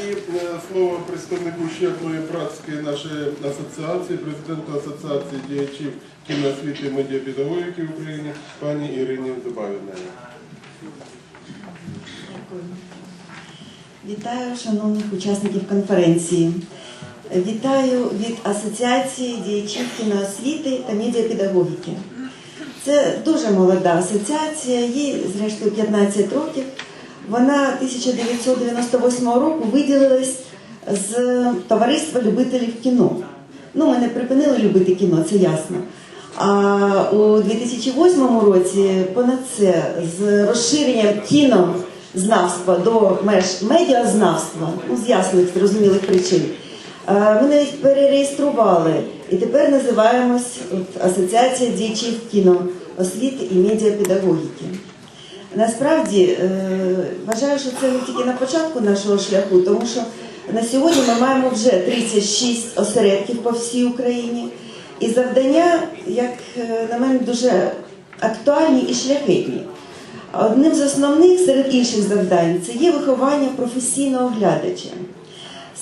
І е, слово представнику ще одної практики нашої асоціації, президенту Асоціації діячів кіноосвіти і медіапедагогіки в Україні, пані Ірині Забавіної. Дякую. Вітаю шановних учасників конференції. Вітаю від Асоціації діячів кіноосвіти та медіапедагогіки. Це дуже молода асоціація, їй зрештою 15 років. Вона 1998 року виділилась з товариства любителів кіно. Ну, ми не припинили любити кіно, це ясно. А у 2008 році понад це з розширенням кінознавства до меж медіазнавства, ну з ясних зрозумілих причин. е, Ми навіть перереєстрували і тепер називаємось от, Асоціація діячів кіноосвіти і медіапедагогіки. Насправді е, вважаю, що це не тільки на початку нашого шляху, тому що на сьогодні ми маємо вже 36 осередків по всій Україні. І завдання, як е, на мене, дуже актуальні і шляхетні. Одним з основних серед інших завдань це є виховання професійного глядача.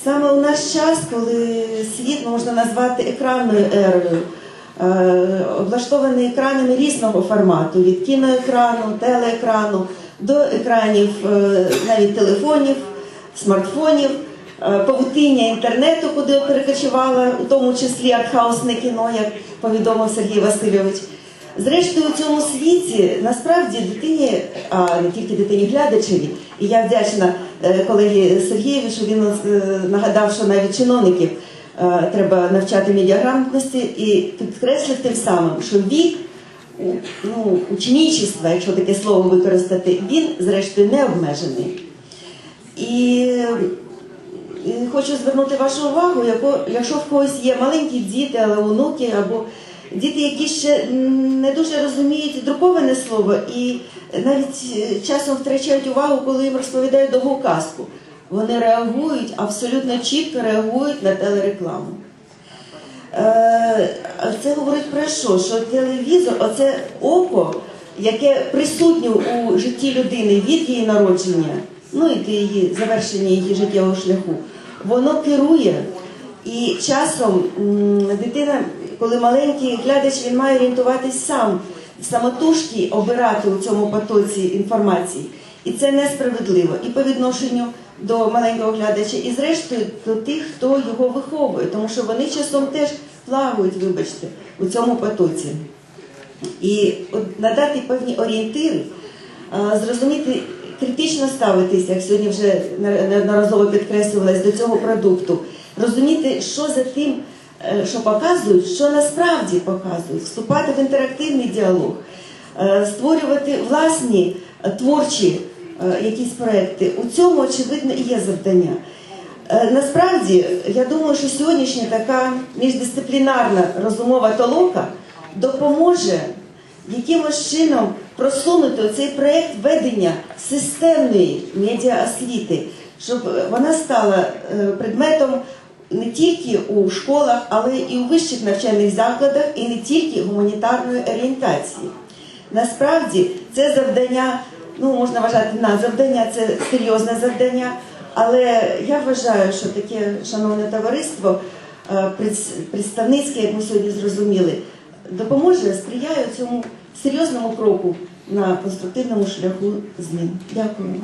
Саме у наш час, коли світ можна назвати екранною ерою, облаштований екранами різного формату, від кіноекрану, телеекрану до екранів е, навіть телефонів, смартфонів, е, павутиння інтернету, куди перекочувала, у тому числі артхаусне кіно, як повідомив Сергій Васильович. Зрештою, у цьому світі насправді дитині, а не тільки дитині глядачеві, і я вдячна е, колеги Сергієві, що він е, нагадав, що навіть чиновників е, треба навчати медіаграмотності і підкреслив тим самим, що вік ну, учнічества, якщо таке слово використати, він зрештою не обмежений. І хочу звернути вашу увагу, якщо в когось є маленькі діти, але онуки, або діти, які ще не дуже розуміють друковане слово і навіть е, часом втрачають увагу, коли їм розповідають довгу казку. Вони реагують, абсолютно чітко реагують на телерекламу. Е, Це говорить про що? Що телевізор, оце око, яке присутнє у житті людини від її народження, ну і до її завершення її життєвого шляху, воно керує. І часом дитина, коли маленький глядач, він має орієнтуватись сам, самотужки обирати у цьому потоці інформації. І це несправедливо і по відношенню до маленького глядача, і зрештою до тих, хто його виховує, тому що вони часом теж плавають, вибачте, у цьому потоці. І надати певні орієнтири, зрозуміти, критично ставитись, як сьогодні вже не- неодноразово підкреслювалось, до цього продукту, розуміти, що за тим, е, що показують, що насправді показують, вступати в інтерактивний діалог, е, створювати власні творчі якісь проекти. У цьому, очевидно, і є завдання. Е, Насправді, я думаю, що сьогоднішня така міждисциплінарна розумова толока допоможе якимось чином просунути цей проєкт ведення системної медіаосвіти, щоб вона стала е, предметом не тільки у школах, але і у вищих навчальних закладах, і не тільки гуманітарної орієнтації. Насправді це завдання, ну можна вважати на завдання, це серйозне завдання. Але я вважаю, що таке шановне товариство е, представницьке, як ми сьогодні зрозуміли, допоможе, сприяє цьому серйозному кроку на конструктивному шляху змін. Дякую.